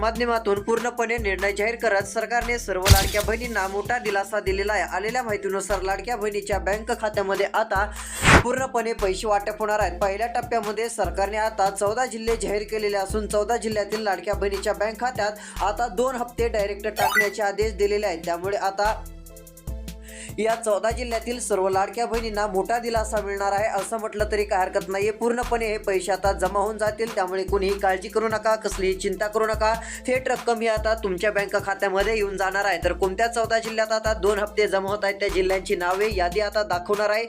माध्यमातून पूर्णपणे निर्णय जाहीर करत सरकारने सर्व लाडक्या बहिणींना मोठा दिलासा दिलेला आहे. आलेल्या माहितीनुसार लाडक्या बहिणीच्या बँक खात्यामध्ये आता पूर्णपणे पैसे वाटप होणार आहेत. पहिल्या टप्प्यामध्ये सरकारने आता चौदा जिल्हे जाहीर केलेले असून चौदा जिल्ह्यातील लाडक्या बहिणीच्या बँक खात्यात आता दोन हप्ते डायरेक्ट टाकण्याचे आदेश दिलेले आहेत. त्यामुळे आता या चौदा जिल्ह्यातील सर्व लाडक्या बहिणींना मोठा दिलासा मिळणार आहे. असं म्हटलं तरी काय हरकत नाहीये. पूर्णपणे हे पैसे आता जमा होऊन जातील. त्यामुळे कुणीही काळजी करू नका कसलीही चिंता करू नका. थेट रक्कम ही आता तुमच्या बँक खात्यामध्ये येऊन जाणार आहे. तर कोणत्या चौदा जिल्ह्यात आता दोन हप्ते जमा होत आहेत त्या जिल्ह्यांची नावे यादी आता दाखवणार आहे.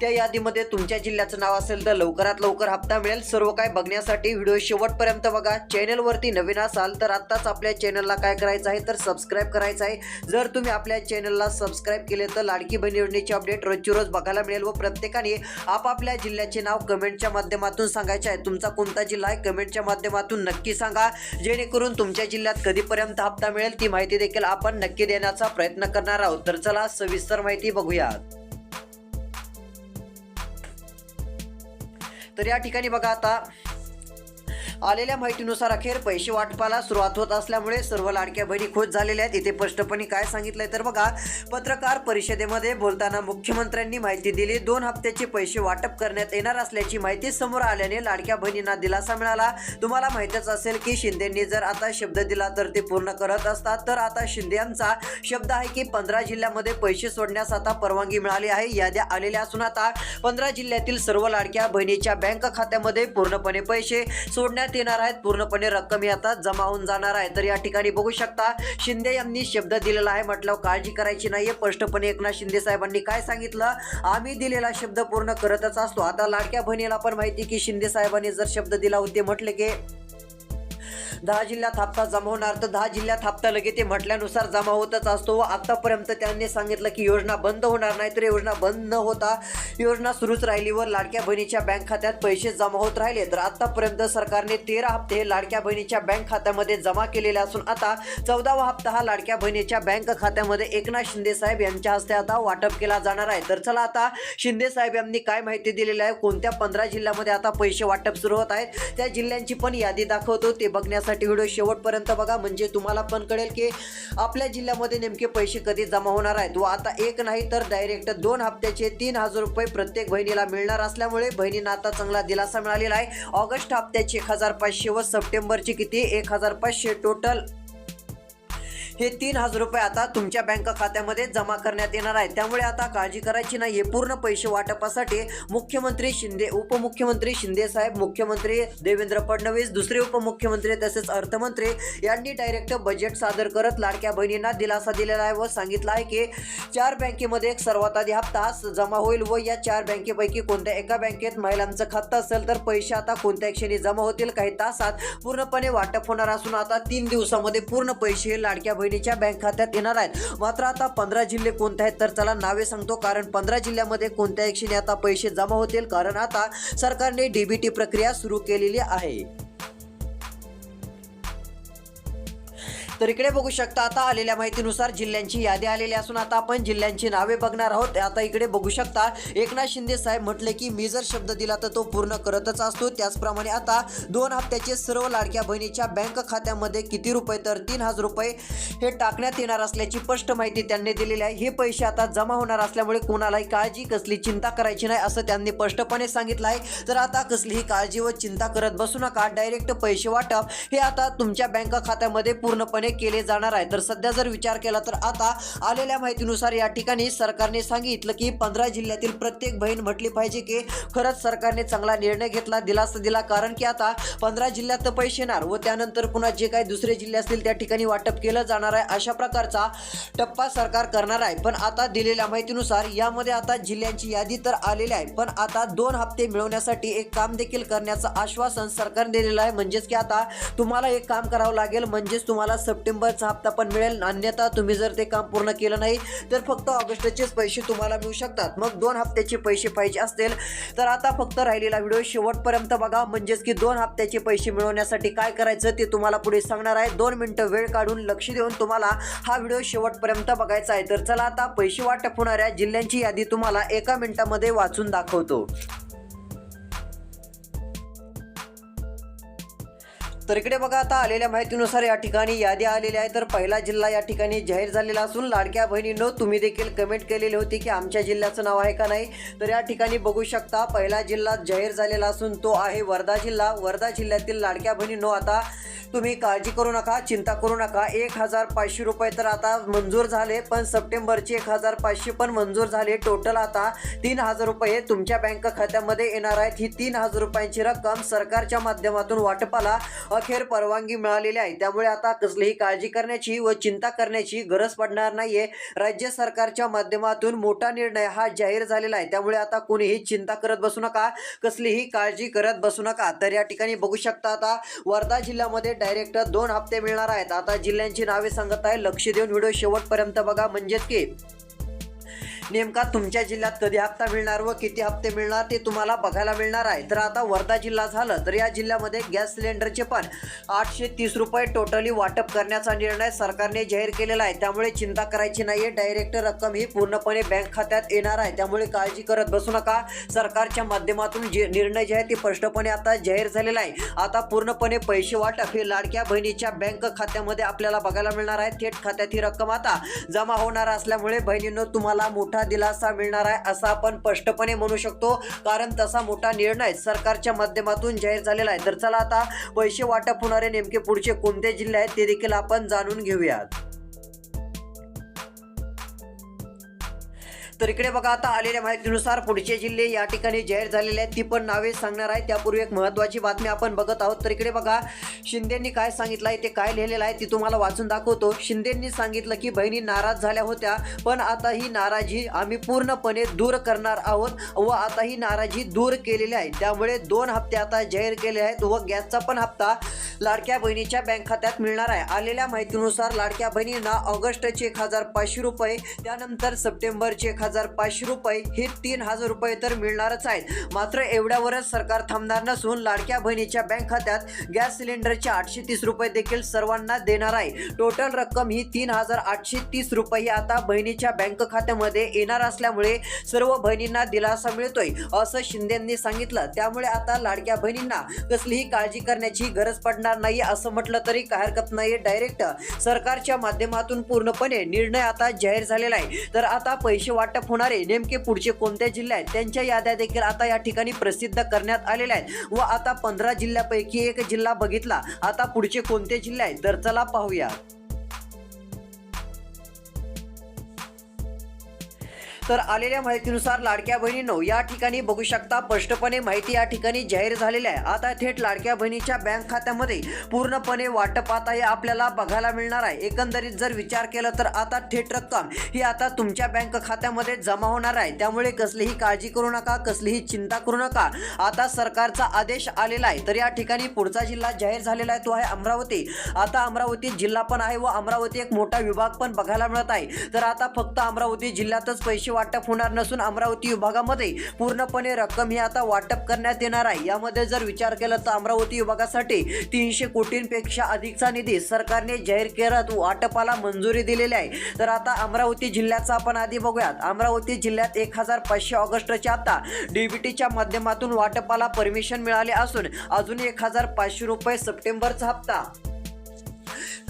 त्या यादीमध्ये तुमच्या जिल्ह्याचं नाव असेल तर लवकरात लवकर हप्ता मिळेल. सर्व काय बघण्यासाठी व्हिडिओ शेवटपर्यंत बघा. चॅनलवरती नवीन असाल तर आत्ताच आपल्या चॅनलला काय करायचं आहे तर सबस्क्राईब करायचं आहे. जर तुम्ही आपल्या चॅनलला सबस्क्राईब केले तर लाडकी बहीण योजनेची अपडेट रोजची रोज बघायला मिळेल व प्रत्येकाने आपापल्या जिल्ह्याचे नाव कमेंटच्या माध्यमातून सांगायचे आहे. तुमचा कोणता जिल्हा आहे? कमेंटच्या माध्यमातून नक्की सांगा. जेणेकरून तुमच्या जिल्ह्यात कधीपर्यंत हप्ता मिळेल ती माहिती देखील आपण नक्की देण्याचा प्रयत्न करणार आहोत. तर चला सविस्तर माहिती बघूयात. तर या ठिकाणी बघा आता आलेल्या माहितीनुसार अखेर पैसे वाटपाला सुरुवात होत असल्यामुळे सर्व लाडक्या बहिणी खुश झालेल्या आहेत. इथे स्पष्टपणे काय सांगितलंय तर बघा पत्रकार परिषदेमध्ये बोलताना मुख्यमंत्र्यांनी माहिती दिली दोन हप्त्याचे पैसे वाटप करण्यात येणार असल्याची माहिती समोर आल्याने लाडक्या बहिणींना दिलासा मिळाला. तुम्हाला माहितच असेल की शिंदेंनी जर आता शब्द दिला तर ते पूर्ण करत असतात. तर आता शिंदे यांचा शब्द आहे की पंधरा जिल्ह्यामध्ये पैसे सोडण्यास आता परवानगी मिळाली आहे. याद्या आलेल्या असून आता पंधरा जिल्ह्यातील सर्व लाडक्या बहिणीच्या बँक खात्यामध्ये पूर्णपणे पैसे सोडण्यात येणार आहेत. पूर्णपणे रक्कम ही आता जमा होऊन जाणार आहे. तर या ठिकाणी बघू शकता शिंदे यांनी शब्द दिलेला आहे. म्हटलं काळजी करायची नाहीये. स्पष्टपणे एकनाथ शिंदे साहेबांनी काय सांगितलं? आम्ही दिलेला शब्द पूर्ण करतच असतो. आता लाडक्या बहिणीला पण माहिती की शिंदे साहेबांनी जर शब्द दिला होते म्हटले की दहा जिल्ह्यात हप्ता जमा होणार तर दहा जिल्ह्यात हप्ता लगेच ते म्हटल्यानुसार जमा होतच असतो. व आतापर्यंत त्यांनी सांगितलं की योजना बंद होणार नाही तर योजना बंद न होता योजना सुरूच राहिली व लाडक्या बहिणीच्या बँक खात्यात पैसे जमा होत राहिले. तर आतापर्यंत सरकारने तेरा हप्ते हे लाडक्या बहिणीच्या बँक खात्यामध्ये जमा केलेले असून आता चौदावा हप्ता हा लाडक्या बहिणीच्या बँक खात्यामध्ये एकनाथ शिंदे साहेब यांच्या हस्ते आता वाटप केला जाणार आहे. तर चला आता शिंदे साहेब यांनी काय माहिती दिलेली आहे? कोणत्या पंधरा जिल्ह्यामध्ये आता पैसे वाटप सुरू होत आहेत? त्या जिल्ह्यांची पण यादी दाखवतो. ते बघण्यासाठी व्हिडिओ शेवटपर्यंत बघा. म्हणजे तुम्हाला पण कळेल की आपल्या जिल्ह्यामध्ये नेमके पैसे कधी जमा होणार आहेत? व आता एक नाही तर डायरेक्ट दोन हप्त्याचे तीन हजार रुपये प्रत्येक बहिणीला मिळणार असल्यामुळे बहिणींना आता चांगला दिलासा मिळालेला आहे. ऑगस्ट हप्त्याचे एक हजार पाचशे व सप्टेंबरचे किती? एक हजार पाचशे टोटल हे तीन हजार रुपये आता तुमच्या बँक खात्यामध्ये जमा करण्यात येणार आहे त्यामुळे आता काळजी करायची नाही. हे पूर्ण पैसे वाटपासाठी मुख्यमंत्री शिंदे उपमुख्यमंत्री शिंदे साहेब मुख्यमंत्री देवेंद्र फडणवीस दुसरे उपमुख्यमंत्री तसेच अर्थमंत्री यांनी डायरेक्ट बजेट सादर करत लाडक्या बहिणींना दिलासा दिलेला आहे व सांगितलं आहे की चार बँकेमध्ये एक सर्वात आधी हप्ता जमा होईल व या चार बँकेपैकी कोणत्या एका बँकेत महिलांचं खातं असेल तर पैसे आता कोणत्या क्षणी जमा होतील? काही तासात पूर्णपणे वाटप होणार असून आता तीन दिवसामध्ये पूर्ण पैसे लाडक्या लाडक्या बहिणीच्या बँक खात्यात येणार आहेत. मात्र आता पंधरा जिल्हे कोणते आहेत तर चला नावे सांगतो. कारण पंधरा जिल्ह्यामध्ये कोणत्या क्षणी आता पैसे जमा होतील. कारण आता सरकारने डीबीटी प्रक्रिया सुरू केलेली आहे. तर इकडे बघू शकता आता आलेल्या माहितीनुसार जिल्ह्यांची यादी आलेली असून आता आपण जिल्ह्यांची नावे बघणार आहोत. आता इकडे बघू शकता एकनाथ शिंदे साहेब म्हटले की मी जर शब्द दिला तर तो पूर्ण करतच असतो. त्याचप्रमाणे आता दोन हप्त्याचे सर्व लाडक्या बहिणीच्या बँक खात्यामध्ये किती रुपये तर तीन हजार रुपये हे टाकण्यात येणार असल्याची स्पष्ट माहिती त्यांनी दिलेली आहे. हे पैसे आता जमा होणार असल्यामुळे कोणालाही काळजी कसली चिंता करायची नाही असं त्यांनी स्पष्टपणे सांगितलं आहे. तर आता कसलीही काळजी व चिंता करत बसू नका. डायरेक्ट पैसे वाटप हे आता तुमच्या बँक खात्यामध्ये पूर्णपणे केले जाणार आहे. तर सध्या जर विचार केला तर आता आलेल्या माहितीनुसार या ठिकाणी सरकारने सांगितलं की पंधरा जिल्ह्यातील प्रत्येक बहीण म्हटली पाहिजे की खरंच सरकारने चांगला निर्णय घेतला दिलासा दिला. कारण की आता पंधरा जिल्ह्यात तर पैसे येणार व त्यानंतर पुन्हा जे काही दुसरे जिल्हे असतील त्या ठिकाणी वाटप केलं जाणार आहे. अशा प्रकारचा टप्पा सरकार करणार आहे. पण आता दिलेल्या माहितीनुसार यामध्ये आता जिल्ह्यांची यादी तर आलेली आहे. पण आता दोन हप्ते मिळवण्यासाठी एक काम देखील करण्याचं आश्वासन सरकारने दिलेलं आहे. म्हणजेच की आता तुम्हाला एक काम करावं लागेल. म्हणजेच तुम्हाला सप्टेंबरचा हप्ता पण मिळेल. अन्यथा तुम्ही जर ते काम पूर्ण केलं नाही तर फक्त ऑगस्टचेच पैसे तुम्हाला मिळू शकतात. मग दोन हप्त्याचे पैसे पाहिजे असतील. तर आता फक्त राहिलेला व्हिडिओ शेवटपर्यंत बघा. म्हणजेच की दोन हप्त्याचे पैसे मिळवण्यासाठी काय करायचं ते तुम्हाला पुढे सांगणार आहे. दोन मिनिटं वेळ काढून लक्ष देऊन तुम्हाला हा व्हिडिओ शेवटपर्यंत बघायचा आहे. तर चला आता पैसे वाटप होणाऱ्या जिल्ह्यांची यादी तुम्हाला एका मिनिटामध्ये वाचून दाखवतो. तर इकडे बघा आता आलेल्या माहितीनुसार या ठिकाणी यादी आलेली आहे. तर पहिला जिल्हा या ठिकाणी जाहीर झालेला असून लाडक्या बहिणींनो तुम्ही देखील कमेंट केलेली होती की आमच्या जिल्ह्याचं नाव आहे का नाही? तर या ठिकाणी बघू शकता पहिला जिल्हा जाहीर झालेला असून तो आहे वर्धा जिल्हा. वर्धा जिल्ह्यातील लाडक्या बहिणींनो आता तुम्ही काळजी करू नका चिंता करू नका. एक हजार पाचशे रुपये तर आता मंजूर झाले पण सप्टेंबरचे एक हजार पाचशे पण मंजूर झाले. टोटल आता तीन हजार रुपये तुमच्या बँक खात्यामध्ये येणार आहेत. ही तीन हजार रुपयांची रक्कम सरकारच्या माध्यमातून वाटपाला अखेर परवानगी मिळालेली आहे. त्यामुळे आता कसलीही काळजी करण्याची व चिंता करण्याची गरज पडणार नाहीये. राज्य सरकारच्या माध्यमातून मोठा निर्णय हा जाहीर झालेला आहे. त्यामुळे आता कोणीही चिंता करत बसू नका कसलीही काळजी करत बसू नका. तर या ठिकाणी बघू शकता आता वर्धा जिल्ह्यामध्ये डायरेक्ट दोन हप्ते मिळणार आहेत. आता जिल्ह्यांची नावे सांगत आहे. लक्ष देऊन व्हिडिओ शेवटपर्यंत बघा. म्हणजेच की नेमका तुमच्या जिल्ह्यात कधी हप्ता मिळणार व किती हप्ते मिळणार ते तुम्हाला बघायला मिळणार आहे. तर आता वर्धा जिल्हा झालं तर या जिल्ह्यामध्ये गॅस सिलेंडरचे पण आठशे तीस रुपये टोटली वाटप करण्याचा निर्णय सरकारने जाहीर केलेला आहे. त्यामुळे चिंता करायची नाहीये. डायरेक्ट रक्कम ही पूर्णपणे बँक खात्यात येणार आहे. त्यामुळे काळजी करत बसू नका. सरकारच्या माध्यमातून जे निर्णय जे आहे ते स्पष्टपणे आता जाहीर झालेला आहे. आता पूर्णपणे पैसे वाटप हे लाडक्या बहिणीच्या बँक खात्यामध्ये आपल्याला बघायला मिळणार आहे. थेट खात्यात ही रक्कम आता जमा होणार असल्यामुळे बहिणीनं तुम्हाला मोठा दिलासा मिळणार आहे असं आपण स्पष्टपणे म्हणू शकतो. कारण तसा मोठा निर्णय सरकारच्या माध्यमातून जाहीर झालेला आहे. तर चला आता पैसे वाटप होणारे नेमके पुढचे कोणते जिल्हे आहेत ते देखील आपण जाणून घेऊयात. तर इकडे बघा आता आलेल्या माहितीनुसार पुढचे जिल्हे या ठिकाणी जाहीर झालेले आहेत. ती पण नावे सांगणार आहे. त्यापूर्वी एक महत्वाची बातमी आपण बघत आहोत. तर इकडे बघा शिंदेंनी काय सांगितलं आहे ते काय लिहिलेलं आहे ती तुम्हाला वाचून दाखवतो. शिंदेंनी सांगितलं की बहिणी नाराज झाल्या होत्या पण आता ही नाराजी आम्ही पूर्णपणे दूर करणार आहोत व आता ही नाराजी दूर केलेली आहे. त्यामुळे दोन हप्ते आता जाहीर केले आहेत व गॅसचा पण हप्ता लाडक्या बहिणीच्या बँक खात्यात मिळणार आहे. आलेल्या माहितीनुसार लाडक्या बहिणींना ऑगस्टचे एक हजार पाचशे रुपये त्यानंतर सप्टेंबरचे एक हजार पाचशे रुपये हे तीन हजार रुपये तर मिळणारच आहेत. मात्र एवढ्यावरच सरकार थांबणार नसून लाडक्या बहिणीच्या बँक खात्यात गॅस सिलेंडरचे आठशे तीस रुपये देखील सर्वांना देणार आहे. टोटल रक्कम ही तीन हजार आठशे तीस रुपये आता बहिणीच्या बँक खात्यामध्ये येणार असल्यामुळे सर्व बहिणींना दिलासा मिळतोय असं शिंदेंनी सांगितलं. त्यामुळे आता लाडक्या बहिणींना कसलीही काळजी करण्याची गरज पडणार नाही असं म्हटलं तरी काय हरकत नाही डायरेक्ट सरकारच्या माध्यमातून पूर्णपणे निर्णय आता जाहीर झालेला आहे. तर आता पैसे वाटप होणारे नेमके पुढचे कोणत्या जिल्हे आहेत? त्यांच्या याद्या देखील आता या ठिकाणी प्रसिद्ध करण्यात आलेल्या आहेत. व आता पंधरा जिल्ह्यापैकी एक जिल्हा बघितला. आता पुढचे कोणते जिल्हे आहेत? तर चला पाहूया. तर आलेल्या माहितीनुसार लाडक्या बहिणींनो या ठिकाणी बघू शकता स्पष्टपणे माहिती या ठिकाणी जाहीर झालेली आहे. आता थेट लाडक्या बहिणीच्या बँक खात्यामध्ये पूर्णपणे वाटप आता हे आपल्याला बघायला मिळणार आहे. एकंदरीत जर विचार केला तर आता थेट रक्कम ही आता तुमच्या बँक खात्यामध्ये जमा होणार आहे. त्यामुळे कसलीही काळजी करू नका कसलीही चिंता करू नका. आता सरकारचा आदेश आलेला आहे तर या ठिकाणी पुढचा जिल्हा जाहीर झालेला आहे तो आहे अमरावती. आता अमरावती जिल्हा पण आहे व अमरावती एक मोठा विभाग पण बघायला मिळत आहे. तर आता फक्त अमरावती जिल्ह्यातच पैसे वाटप होणार नसून अमरावती विभागामध्ये पूर्णपणे रक्कम ही आता वाटप करण्यात येणार आहे. यामध्ये जर विचार केला तर अमरावती विभागासाठी तीनशे कोटींपेक्षा अधिकचा निधी सरकारने जाहीर करत वाटपाला मंजुरी दिलेली आहे. तर आता अमरावती जिल्ह्याचा आपण आधी बघूयात. अमरावती जिल्ह्यात एक हजार पाचशे ऑगस्टच्या आता डीबीटीच्या माध्यमातून वाटपाला परमिशन मिळाले असून अजून एक हजार पाचशे रुपये सप्टेंबरचा हप्ता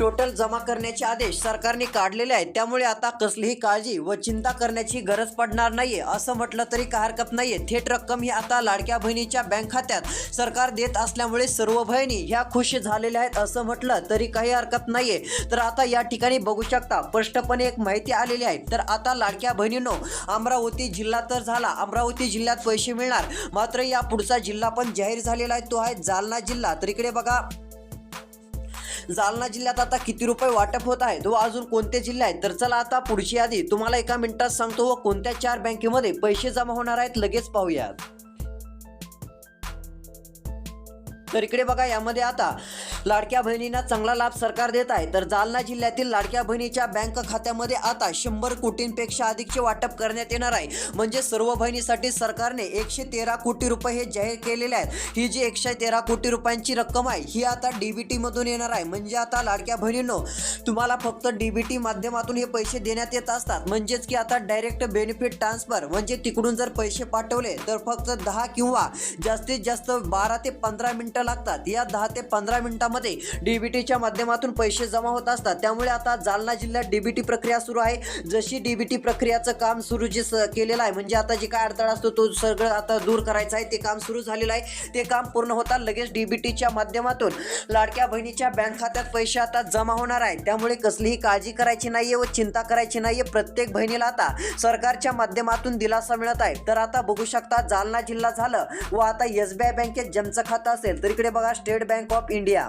टोटल जमा करण्याचे आदेश सरकारने काढलेले आहेत. त्यामुळे आता कसलीही काळजी व चिंता करण्याची गरज पडणार नाहीये असं म्हटलं तरी काय हरकत नाहीये. थेट रक्कम ही आता लाडक्या बहिणीच्या बँक खात्यात सरकार देत असल्यामुळे सर्व बहिणी ह्या खुश झालेल्या आहेत असं म्हटलं तरी काही हरकत नाहीये. तर आता या ठिकाणी बघू शकता स्पष्टपणे एक माहिती आलेली आहे. तर आता लाडक्या बहिणींनो अमरावती जिल्हा तर झाला अमरावती जिल्ह्यात पैसे मिळणार. मात्र या पुढचा जिल्हा पण जाहीर झालेला आहे तो आहे जालना जिल्हा. तर इकडे बघा. जालना जिल्ह्यात आता किती रुपये वाटप होत आहेत व अजून कोणते जिल्हे आहेत? तर चला आता पुढची यादी. तुम्हाला एका मिनिटात सांगतो व कोणत्या चार बँकेमध्ये पैसे जमा होणार आहेत लगेच पाहूयात. तर इकडे बघा यामध्ये आता लाडक्या बहिणींना चांगला लाभ सरकार देत आहे. तर जालना जिल्ह्यातील लाडक्या बहिणीच्या बँक खात्यामध्ये आता शंभर कोटींपेक्षा अधिकचे वाटप करण्यात येणार आहे. म्हणजे सर्व बहिणीसाठी सरकारने एकशे तेरा कोटी रुपये हे जाहीर केलेले आहेत. ही जी एकशे तेरा कोटी रुपयांची रक्कम आहे ही आता डीबीटी मधून येणार आहे. म्हणजे आता लाडक्या बहिणींनो तुम्हाला फक्त डीबीटी माध्यमातून हे पैसे देण्यात येत असतात. म्हणजेच की आता डायरेक्ट बेनिफिट ट्रान्सफर म्हणजे तिकडून जर पैसे पाठवले तर फक्त दहा किंवा जास्तीत जास्त बारा ते पंधरा मिनिटं लागतात. या दहा ते पंधरा मिनिटां बँकामध्ये डीबीटीच्या माध्यमातून पैसे जमा होत असतात. त्यामुळे आता जालना जिल्ह्यात डीबीटी प्रक्रिया सुरू आहे. जशी डीबीटी प्रक्रियाचं काम सुरू जे स- केलेलं आहे म्हणजे आता जे काय अडथळा असतो तो सगळं आता दूर करायचा आहे. ते काम सुरू झालेलं आहे. ते काम पूर्ण होता लगेच डीबीटीच्या माध्यमातून लाडक्या बहिणीच्या बँक खात्यात पैसे आता जमा होणार आहे त्यामुळे कसलीही काळजी करायची नाहीये व चिंता करायची नाहीये. प्रत्येक बहिणीला आता सरकारच्या माध्यमातून दिलासा मिळत आहे. तर आता बघू शकता जालना जिल्हा झालं व आता एस बी आय बँकेत ज्यांचं खातं असेल तर इकडे बघा स्टेट बँक ऑफ इंडिया.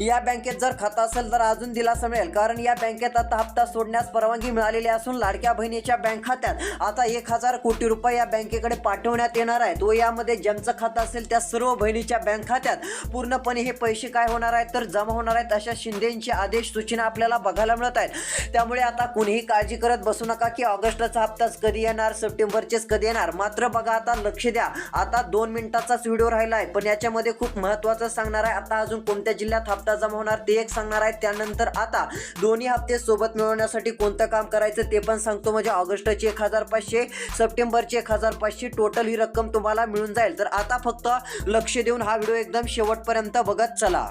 या बँकेत जर खातं असेल तर अजून दिलासा मिळेल. कारण या बँकेत आता हप्ता सोडण्यास परवानगी मिळालेली असून लाडक्या बहिणीच्या बँक खात्यात आता एक हजार कोटी रुपये या बँकेकडे पाठवण्यात येणार आहेत. व यामध्ये ज्यांचं खातं असेल त्या सर्व बहिणीच्या बँक खात्यात पूर्णपणे हे पैसे काय होणार आहेत तर जमा होणार आहेत अशा शिंदेचे आदेश सूचना आपल्याला बघायला मिळत आहेत. त्यामुळे आता कुणीही काळजी करत बसू नका की ऑगस्टचा हप्ताच कधी येणार सप्टेंबरचेच कधी येणार. मात्र बघा आता लक्ष द्या. आता दोन मिनिटाचाच व्हिडिओ राहिला आहे पण याच्यामध्ये खूप महत्त्वाचं सांगणार आहे. आता अजून कोणत्या जिल्ह्यात हप्ता हप्ता जमा होणार ते एक सांगणार आहे त्यानंतर आता दोन्ही हप्ते सोबत मिळवण्यासाठी कोणतं काम करायचं ते पण सांगतो. म्हणजे ऑगस्टचे एक हजार पाचशे सप्टेंबरचे एक हजार पाचशे टोटल ही रक्कम तुम्हाला मिळून जाईल. तर आता फक्त लक्ष देऊन हा व्हिडिओ एकदम शेवटपर्यंत बघत चला.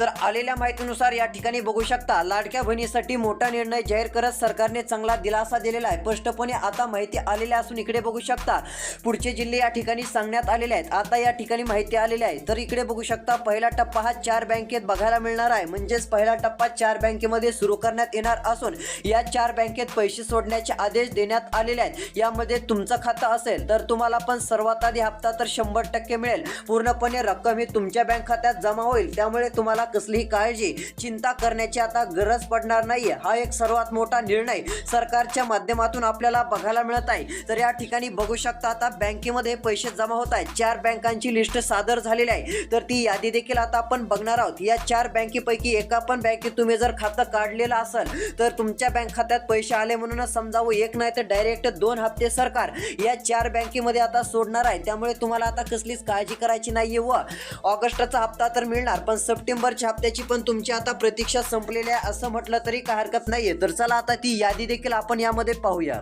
तर आलेल्या माहितीनुसार या ठिकाणी बघू शकता लाडक्या बहिणीसाठी मोठा निर्णय जाहीर करत सरकारने चांगला दिलासा दिलेला आहे. स्पष्टपणे आता माहिती आलेली असून इकडे बघू शकता पुढचे जिल्हे या ठिकाणी सांगण्यात आलेले आहेत. आता या ठिकाणी माहिती आलेली आहे. तर इकडे बघू शकता पहिला टप्पा हा चार बँकेत बघायला मिळणार आहे. म्हणजेच पहिला टप्पा चार बँकेमध्ये सुरू करण्यात येणार असून या चार बँकेत पैसे सोडण्याचे आदेश देण्यात आलेले आहेत. यामध्ये तुमचं खातं असेल तर तुम्हाला पण सर्वात आधी हप्ता तर शंभर टक्के मिळेल. पूर्णपणे रक्कम ही तुमच्या बँक खात्यात जमा होईल. त्यामुळे तुम्हाला कसलीही काळजी चिंता करण्याची आता गरज पडणार नाहीये. हा एक सर्वात मोठा निर्णय सरकारच्या माध्यमातून आपल्याला बघायला मिळत आहे. तर या ठिकाणी बघू शकता आता बँकेमध्ये पैसे जमा होत आहेत. चार बँकांची लिस्ट सादर झालेली आहे. तर ती यादी देखील आता आपण बघणार आहोत. या चार बँकेपैकी एका पण बँकेत तुम्ही जर खातं काढलेलं असेल तर तुमच्या बँक खात्यात पैसे आले म्हणूनच समजावं एक नाही तर डायरेक्ट दोन हप्ते सरकार या चार बँकेमध्ये आता सोडणार आहे. त्यामुळे तुम्हाला आता कसलीच काळजी करायची नाहीये व ऑगस्टचा हप्ता तर मिळणार पण सप्टेंबर हप्त्याची पण तुमची आता प्रतीक्षा संपलेली आहे असं म्हटलं तरी काय हरकत नाहीये. तर चला आता ती यादी देखील आपण यामध्ये पाहूया.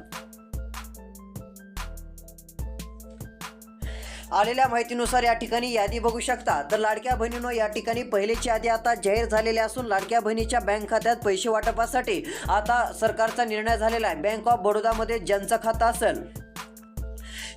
आलेल्या माहितीनुसार या ठिकाणी यादी बघू शकता. तर लाडक्या बहिणीनो या ठिकाणी पहिलीची यादी आता जाहीर झालेली असून लाडक्या बहिणीच्या बँक खात्यात पैसे वाटपासाठी आता सरकारचा निर्णय झालेला आहे. बँक ऑफ बडोदामध्ये ज्यांचं खातं असेल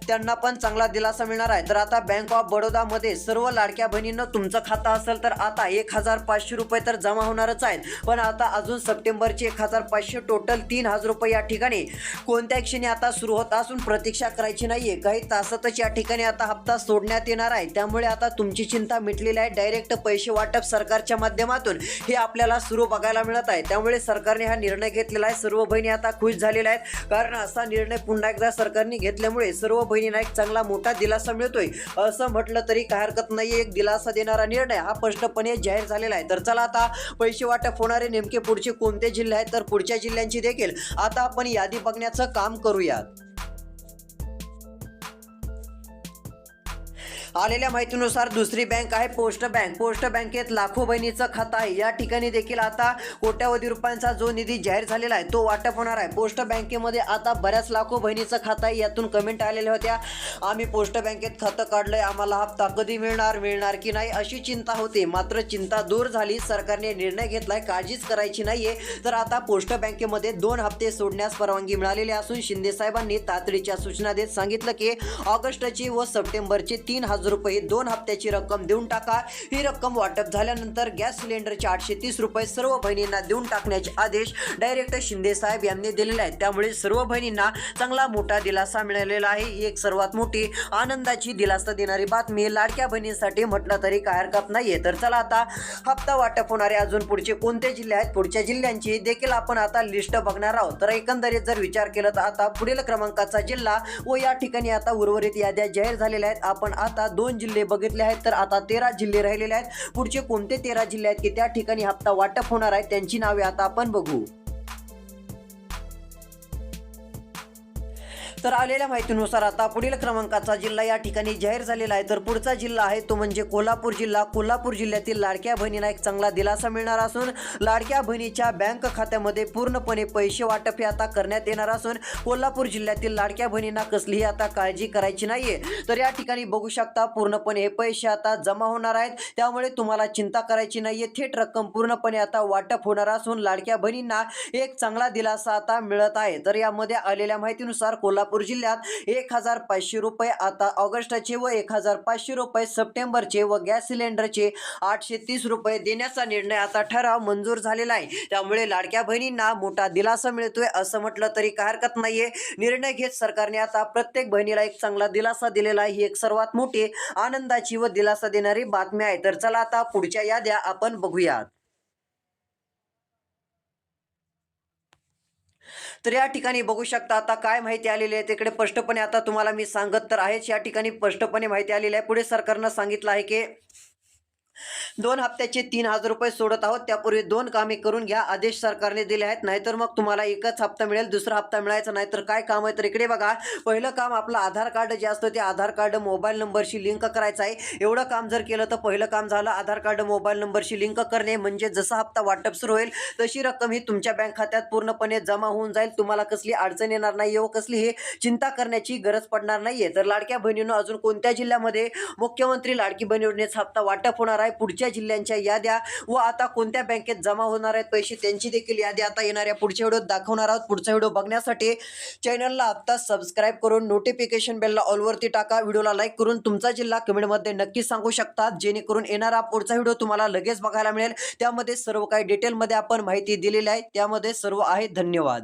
त्यांना पण चांगला दिलासा मिळणार आहे. तर आता बँक ऑफ बडोदामध्ये सर्व लाडक्या बहिणींना तुमचं खातं असेल तर आता एक हजार पाचशे रुपये तर जमा होणारच आहेत. पण आता अजून सप्टेंबरचे एक हजार पाचशे टोटल तीन हजार रुपये या ठिकाणी कोणत्या क्षणी आता सुरू होत असून प्रतीक्षा करायची नाहीये. काही तासातच या ठिकाणी आता हप्ता सोडण्यात येणार आहे. त्यामुळे आता तुमची चिंता मिटलेली आहे. डायरेक्ट पैसे वाटप सरकारच्या माध्यमातून हे आपल्याला सुरू बघायला मिळत आहे. त्यामुळे सरकारने हा निर्णय घेतलेला आहे. सर्व बहिणी आता खुश झालेल्या आहेत. कारण असा निर्णय पुन्हा एकदा सरकारने घेतल्यामुळे सर्व कंपनीला एक चांगला मोठा दिलासा मिळतोय. असं म्हटलं तरी काय हरकत नाही एक दिलासा देणारा निर्णय हा स्पष्टपणे जाहीर झालेला आहे. तर चला आता पैसे वाटप होणारे नेमके पुढचे कोणते जिल्हे आहेत? तर पुढच्या जिल्ह्यांची देखील. आता आपण यादी बघण्याचं काम करूयात. आलेल्या माहितीनुसार दुसरी बँक आहे पोस्ट बँक. पोस्ट बँकेत लाखो बहिणीचं खातं आहे. या ठिकाणी देखील आता कोट्यावधी रुपयांचा जो निधी जाहीर झालेला आहे तो वाटप होणार आहे. पोस्ट बँकेमध्ये आता बऱ्याच लाखो बहिणीचं खातं आहे. यातून कमेंट आलेल्या होत्या आम्ही पोस्ट बँकेत खातं काढलंय. आम्हाला हप्ता कधी मिळणार मिळणार की नाही? अशी चिंता होती. मात्र चिंता दूर झाली. सरकारने निर्णय घेतलाय काळजीच करायची नाहीये. तर आता पोस्ट बँकेमध्ये दोन हप्ते सोडण्यास परवानगी मिळालेली असून शिंदे साहेबांनी तातडीच्या सूचना देत सांगितलं की ऑगस्टची व सप्टेंबरचे तीन हजार रुपये दोन हप्त्याची रक्कम देऊन टाका. ही रक्कम वाटप झाल्यानंतर गॅस सिलेंडरचे आठशे तीस रुपये सर्व बहिणींना देऊन टाकण्याचे आदेश डायरेक्ट शिंदे साहेब यांनी दिलेले आहेत. त्यामुळे सर्व बहिणींना चांगला मोठा दिलासा मिळालेला आहे. ही एक सर्वात मोठी आनंदाची दिलासा देणारी बातमी लाडक्या बहिणींसाठी म्हटलं तरी काय हरकत नाहीये. तर चला आता हप्ता वाटप होणारे अजून पुढचे कोणते जिल्हे आहेत? पुढच्या जिल्ह्यांची देखील आपण आता लिस्ट बघणार आहोत. तर एकंदरीत जर विचार केला तर आता पुढील क्रमांकाचा जिल्हा व या ठिकाणी आता उर्वरित याद्या जाहीर झालेल्या आहेत. आपण आता दोन जिल्हे बघितले आहेत. तर आता तेरा जिल्हे राहिलेले आहेत. पुढचे कोणते तेरा जिल्हे आहेत की त्या ठिकाणी हप्ता वाटप होणार आहे? त्यांची नावे आता आपण बघू. तर आलेल्या माहितीनुसार आता पुढील क्रमांकाचा जिल्हा या ठिकाणी जाहीर झालेला आहे. तर पुढचा जिल्हा आहे तो म्हणजे कोल्हापूर जिल्हा. कोल्हापूर जिल्ह्यातील लाडक्या बहिणीला एक चांगला दिलासा मिळणार असून लाडक्या बहिणीच्या बँक खात्यामध्ये पूर्णपणे पैसे वाटप हे आता करण्यात येणार असून कोल्हापूर जिल्ह्यातील लाडक्या बहिणींना कसलीही आता काळजी करायची नाहीये. तर या ठिकाणी बघू शकता पूर्णपणे हे पैसे आता जमा होणार आहेत. त्यामुळे तुम्हाला चिंता करायची नाहीये. थेट रक्कम पूर्णपणे आता वाटप होणार असून लाडक्या बहिणींना एक चांगला दिलासा आता मिळत आहे. तर यामध्ये आलेल्या माहितीनुसार कोल्हापूर जिल्ह्यात एक हजार पाचशे रुपये आता ऑगस्टचे व एक हजार पाचशे रुपये सप्टेंबरचे व गॅस सिलेंडरचे आठशे तीस रुपये देण्याचा निर्णय आता ठराव मंजूर झालेला आहे. त्यामुळे लाडक्या बहिणींना मोठा दिलासा मिळतोय असं म्हटलं तरी काय हरकत नाहीये. निर्णय घेत सरकारने आता प्रत्येक बहिणीला एक चांगला दिलासा दिलेला आहे. ही एक सर्वात मोठी आनंदाची व दिलासा देणारी बातमी आहे. तर चला आता पुढच्या याद्या आपण बघूयात. तर या ठिकाणी बघू शकता आता काय माहिती आलेली आहे. तिकडे स्पष्टपणे आता तुम्हाला मी सांगत तर आहेच या ठिकाणी स्पष्टपणे माहिती आलेली आहे. पुढे सरकारनं सांगितलं आहे की दोन हप्त्याचे तीन हजार रुपये सोडत आहोत. त्यापूर्वी दोन कामे करून घ्या आदेश सरकारने दिले आहेत. नाहीतर मग तुम्हाला एकच हप्ता मिळेल दुसरा हप्ता मिळायचा नाही तर काय काम आहे? तर इकडे बघा पहिलं काम आपलं आधार कार्ड जे असतं ते आधार कार्ड मोबाईल नंबरशी लिंक करायचं आहे. एवढं काम जर केलं तर पहिलं काम झालं आधार कार्ड मोबाईल नंबरशी लिंक करणे म्हणजे जसा हप्ता वाटप सुरू होईल तशी रक्कम ही तुमच्या बँक खात्यात पूर्णपणे जमा होऊन जाईल. तुम्हाला कसली अडचण येणार नाही व कसली हे चिंता करण्याची गरज पडणार नाहीये. तर लाडक्या बहिणीनं अजून कोणत्या जिल्ह्यामध्ये मुख्यमंत्री लाडकी बहीण योजनेचा हप्ता वाटप होणार आहे? पुढच्या पुढच्या जिल्ह्यांच्या याद्या व आता कोणत्या बँकेत जमा होणार आहेत पैसे त्यांची देखील यादी आता येणाऱ्या पुढच्या व्हिडिओत दाखवणार आहोत. पुढचा व्हिडिओ बघण्यासाठी चॅनलला आत्ता सबस्क्राईब करून नोटिफिकेशन बेलला ऑलवरती टाका. व्हिडिओला लाईक करून तुमचा जिल्हा कमेंटमध्ये नक्की सांगू शकतात जेणेकरून येणारा पुढचा व्हिडिओ तुम्हाला लगेच बघायला मिळेल. त्यामध्ये सर्व काही डिटेलमध्ये आपण माहिती दिलेली आहे. त्यामध्ये सर्व आहे. धन्यवाद.